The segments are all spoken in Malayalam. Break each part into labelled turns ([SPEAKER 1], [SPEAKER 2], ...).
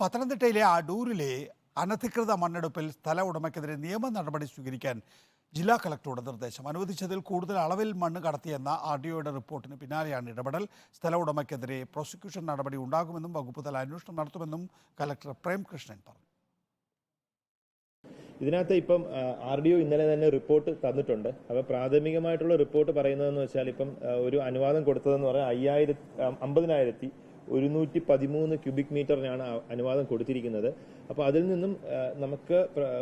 [SPEAKER 1] പത്തനംതിട്ടയിലെ അടൂരിലെ അനധികൃത മണ്ണെടുപ്പിൽ സ്ഥല ഉടമയ്ക്കെതിരെ നിയമ നടപടി സ്വീകരിക്കാൻ ജില്ലാ കളക്ടറുടെ നിർദ്ദേശം. അനുവദിച്ചതിൽ കൂടുതൽ അളവിൽ മണ്ണ് കടത്തിയെന്ന ആർ ഡി ഒയുടെ റിപ്പോർട്ടിന് പിന്നാലെയാണ് ഇടപെടൽ. സ്ഥല ഉടമയ്ക്കെതിരെ പ്രോസിക്യൂഷൻ നടപടി ഉണ്ടാകുമെന്നും വകുപ്പ് തല അന്വേഷണം നടത്തുമെന്നും കലക്ടർ പ്രേംകൃഷ്ണൻ പറഞ്ഞു.
[SPEAKER 2] ഇതിനകത്ത് ഇപ്പം ആർ ഡി ഒ ഇന്നലെ തന്നെ റിപ്പോർട്ട് തന്നിട്ടുണ്ട്. അപ്പോൾ പ്രാഥമികമായിട്ടുള്ള റിപ്പോർട്ട് പറയുന്നതെന്ന് വെച്ചാൽ ഇപ്പം ഒരു അനുവാദം കൊടുത്തതെന്ന് പറഞ്ഞാൽ അയ്യായിരത്തി അമ്പതിനായിരത്തി ഒരുന്നൂറ്റി പതിമൂന്ന് ക്യൂബിക് മീറ്ററിനാണ് അനുവാദം കൊടുത്തിരിക്കുന്നത്. അപ്പോൾ അതിൽ നിന്നും നമുക്ക്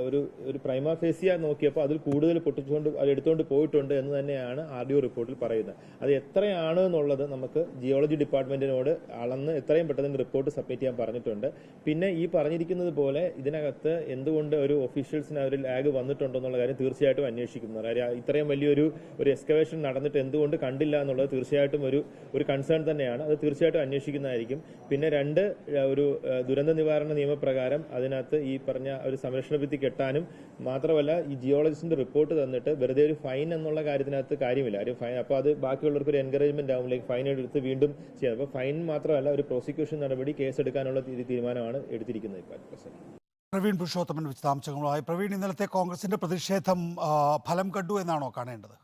[SPEAKER 2] ഒരു ഒരു പ്രൈമ ഫേസിയ നോക്കിയപ്പോൾ അതിൽ കൂടുതൽ പൊട്ടിച്ചുകൊണ്ട് അത് എടുത്തുകൊണ്ട് പോയിട്ടുണ്ട് എന്ന് തന്നെയാണ് ആർ ഡി ഒ റിപ്പോർട്ടിൽ പറയുന്നത്. അത് എത്രയാണ് എന്നുള്ളത് നമുക്ക് ജിയോളജി ഡിപ്പാർട്ട്മെന്റിനോട് അളന്ന് എത്രയും പെട്ടെന്ന് റിപ്പോർട്ട് സബ്മിറ്റ് ചെയ്യാൻ പറഞ്ഞിട്ടുണ്ട്. പിന്നെ ഈ പറഞ്ഞിരിക്കുന്നത് പോലെ ഇതിനകത്ത് എന്തുകൊണ്ട് ഒരു ഒഫീഷ്യൽസിന് ഒരു ലാഗ് വന്നിട്ടുണ്ടോ എന്നുള്ള കാര്യം തീർച്ചയായിട്ടും അന്വേഷിക്കുന്നു. കാര്യം ഇത്രയും വലിയൊരു ഒരു എക്സ്കവേഷൻ നടന്നിട്ട് എന്തുകൊണ്ട് കണ്ടില്ല എന്നുള്ളത് തീർച്ചയായിട്ടും ഒരു ഒരു കൺസേൺ തന്നെയാണ്. അത് തീർച്ചയായിട്ടും അന്വേഷിക്കുന്നതായിരിക്കും. പിന്നെ രണ്ട് ഒരു ദുരന്ത നിവാരണ നിയമപ്രകാരം അതിനകത്ത് ഈ പറഞ്ഞ ഒരു സംരക്ഷണ ഭിത്തി കെട്ടാനും മാത്രമല്ല ഈ ജിയോളജിസ്റ്റിന്റെ റിപ്പോർട്ട് തന്നിട്ട് വെറുതെ ഒരു ഫൈൻ എന്നുള്ള കാര്യത്തിനകത്ത് കാര്യമില്ല. ഒരു ഫൈൻ അപ്പോൾ അത് ബാക്കിയുള്ളവർക്ക് ഒരു എൻകറേജ്മെന്റ് ആവും. ലൈക്ക് ഫൈൻ എടുത്ത് വീണ്ടും ചെയ്യാം. അപ്പോൾ ഫൈൻ മാത്രമല്ല ഒരു പ്രോസിക്യൂഷൻ നടപടി കേസ് എടുക്കാനുള്ള തീരുമാനമാണ് എടുത്തിരിക്കുന്നത്
[SPEAKER 1] പ്രവീൺ പുരുഷോത്തമൻ വിശദാംശങ്ങളുമായി. പ്രവീൺ ഇന്നലത്തെ കോൺഗ്രസിന്റെ പ്രതിഷേധം ഫലം കണ്ടു എന്നാണോ കാണേണ്ടത്?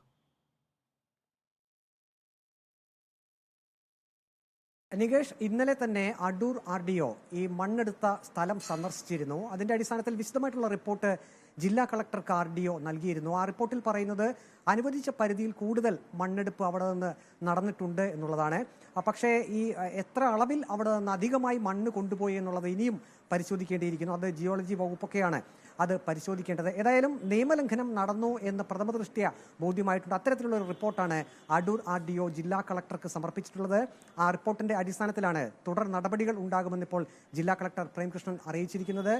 [SPEAKER 3] നികേഷ് ഇന്നലെ തന്നെ അടൂർ ആർ ഡി ഒ ഈ മണ്ണെടുത്ത സ്ഥലം സന്ദർശിച്ചിരുന്നു. അതിന്റെ അടിസ്ഥാനത്തിൽ വിശദമായിട്ടുള്ള റിപ്പോർട്ട് ജില്ലാ കളക്ടർക്ക് ആർ ഡി ഒ നൽകിയിരുന്നു. ആ റിപ്പോർട്ടിൽ പറയുന്നത് അനുവദിച്ച പരിധിയിൽ കൂടുതൽ മണ്ണെടുപ്പ് അവിടെ നിന്ന് നടന്നിട്ടുണ്ട് എന്നുള്ളതാണ്. പക്ഷേ ഈ എത്ര അളവിൽ അവിടെ നിന്ന് അധികമായി മണ്ണ് കൊണ്ടുപോയി എന്നുള്ളത് ഇനിയും പരിശോധിക്കേണ്ടിയിരിക്കുന്നു. അത് ജിയോളജി വകുപ്പൊക്കെയാണ് അത് പരിശോധിക്കേണ്ടത്. ഏതായാലും നിയമലംഘനം നടന്നു എന്ന് പ്രഥമ ദൃഷ്ടിയ ബോധ്യമായിട്ടുണ്ട്. അത്തരത്തിലുള്ള ഒരു റിപ്പോർട്ടാണ് അടൂർ ആർ ഡി ഒ ജില്ലാ കളക്ടർക്ക് സമർപ്പിച്ചിട്ടുള്ളത്. ആ റിപ്പോർട്ടിന്റെ അടിസ്ഥാനത്തിലാണ് തുടർ നടപടികൾ ഉണ്ടാകുമെന്ന് ഇപ്പോൾ ജില്ലാ കളക്ടർ പ്രേംകൃഷ്ണൻ അറിയിച്ചിരിക്കുന്നത്.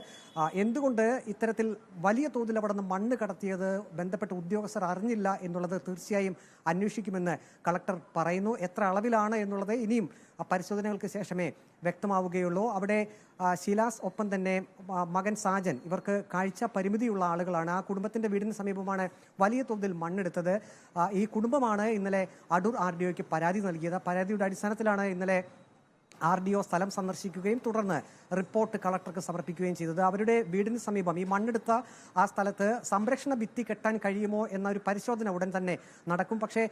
[SPEAKER 3] എന്തുകൊണ്ട് ഇത്തരത്തിൽ വലിയ തോതിൽ അവിടെ നിന്ന് മണ്ണ് കടത്തിയത് ബന്ധപ്പെട്ട ഉദ്യോഗസ്ഥർ അറിഞ്ഞില്ല എന്നുള്ളത് തീർച്ചയായും അന്വേഷിക്കുമെന്ന് കളക്ടർ പറയുന്നു. എത്ര അളവിലാണ് എന്നുള്ളത് ഇനിയും പരിശോധനകൾക്ക് ശേഷമേ വ്യക്തമാവുകയുള്ളൂ. അവിടെ ശിലാസ് ഒപ്പം തന്നെ മകൻ സാജൻ ഇവർക്ക് കാഴ്ച പരിമിതിയുള്ള ആളുകളാണ്. ആ കുടുംബത്തിന്റെ വീടിന് സമീപമാണ് വലിയ തോതിൽ മണ്ണെടുത്തത്. ഈ കുടുംബമാണ് ഇന്നലെ അടൂർ ആർ ഡി ഒക്ക് പരാതി നൽകിയത്. പരാതിയുടെ അടിസ്ഥാനത്തിലാണ് ഇന്നലെ ആർ ഡി ഒ സ്ഥലം സന്ദർശിക്കുകയും തുടർന്ന് റിപ്പോർട്ട് കളക്ടർക്ക് സമർപ്പിക്കുകയും ചെയ്തത്. അവരുടെ വീടിന് സമീപം ഈ മണ്ണെടുത്ത ആ സ്ഥലത്ത് സംരക്ഷണ ഭിത്തി കെട്ടാൻ കഴിയുമോ എന്ന ഒരു പരിശോധന ഉടൻ തന്നെ നടക്കും. പക്ഷേ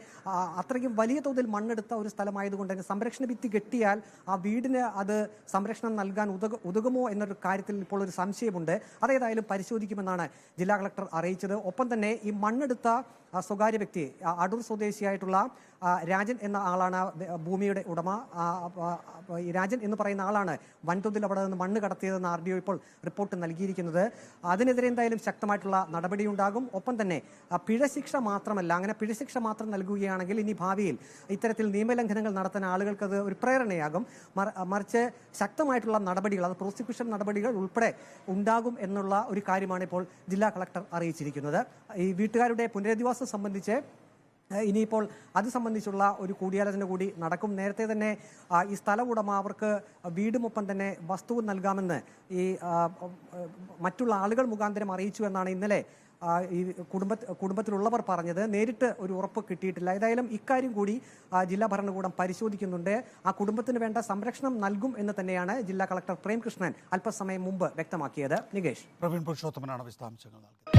[SPEAKER 3] അത്രയ്ക്കും വലിയ തോതിൽ മണ്ണെടുത്ത ഒരു സ്ഥലമായതുകൊണ്ട് തന്നെ സംരക്ഷണ ഭിത്തി കെട്ടിയാൽ ആ വീടിന് അത് സംരക്ഷണം നൽകാൻ ഉതക ഉതകുമോ എന്നൊരു കാര്യത്തിൽ ഇപ്പോൾ ഒരു സംശയമുണ്ട്. അതേതായാലും പരിശോധിക്കുമെന്നാണ് ജില്ലാ കളക്ടർ അറിയിച്ചത്. ഒപ്പം തന്നെ ഈ മണ്ണെടുത്ത സ്വകാര്യ വ്യക്തി അടൂർ സ്വദേശിയായിട്ടുള്ള രാജൻ എന്ന ആളാണ് ഭൂമിയുടെ ഉടമ. രാജൻ എന്ന് പറയുന്ന ആളാണ് വൻതോതിൽ അവിടെ നിന്ന് മണ്ണ് കടത്തിയതെന്ന് ആർ ഡി ഒ ഇപ്പോൾ റിപ്പോർട്ട് നൽകിയിരിക്കുന്നത്. അതിനെതിരെ എന്തായാലും ശക്തമായിട്ടുള്ള നടപടിയുണ്ടാകും ഒപ്പം തന്നെ പിഴശിക്ഷ മാത്രമല്ല അങ്ങനെ പിഴശിക്ഷ മാത്രം നൽകുകയാണെങ്കിൽ ഇനി ഭാവിയിൽ ഇത്തരത്തിൽ നിയമലംഘനങ്ങൾ നടത്തുന്ന ആളുകൾക്ക് അത് ഒരു പ്രേരണയാകും. മറിച്ച് ശക്തമായിട്ടുള്ള നടപടികൾ അത് പ്രോസിക്യൂഷൻ നടപടികൾ ഉൾപ്പെടെ ഉണ്ടാകും എന്നുള്ള ഒരു കാര്യമാണ് ഇപ്പോൾ ജില്ലാ കളക്ടർ അറിയിച്ചിരിക്കുന്നത്. ഈ വീട്ടുകാരുടെ പുനരധിവാസം സംബന്ധിച്ച് ഇനിയിപ്പോൾ അത് സംബന്ധിച്ചുള്ള ഒരു കൂടിയാലോചന കൂടി നടക്കും. നേരത്തെ തന്നെ ഈ സ്ഥല ഉടമ അവർക്ക് വീടുമൊപ്പം തന്നെ വസ്തു നൽകാമെന്ന് ഈ മറ്റുള്ള ആളുകൾ മുഖാന്തരം അറിയിച്ചു എന്നാണ് ഇന്നലെ ഈ കുടുംബ കുടുംബത്തിലുള്ളവർ പറഞ്ഞത്. നേരിട്ട് ഒരു ഉറപ്പ് കിട്ടിയിട്ടില്ല. ഏതായാലും ഇക്കാര്യം കൂടി ജില്ലാ ഭരണകൂടം പരിശോധിക്കുന്നുണ്ട്. ആ കുടുംബത്തിന് വേണ്ട സംരക്ഷണം നൽകും എന്ന് തന്നെയാണ് ജില്ലാ കളക്ടർ പ്രേംകൃഷ്ണൻ അല്പസമയം മുമ്പ് വ്യക്തമാക്കിയത്. നികേഷ്.
[SPEAKER 1] പ്രവീൺ പുരുഷോത്തമനാണ് വിശദാംശങ്ങൾ നൽകിയത്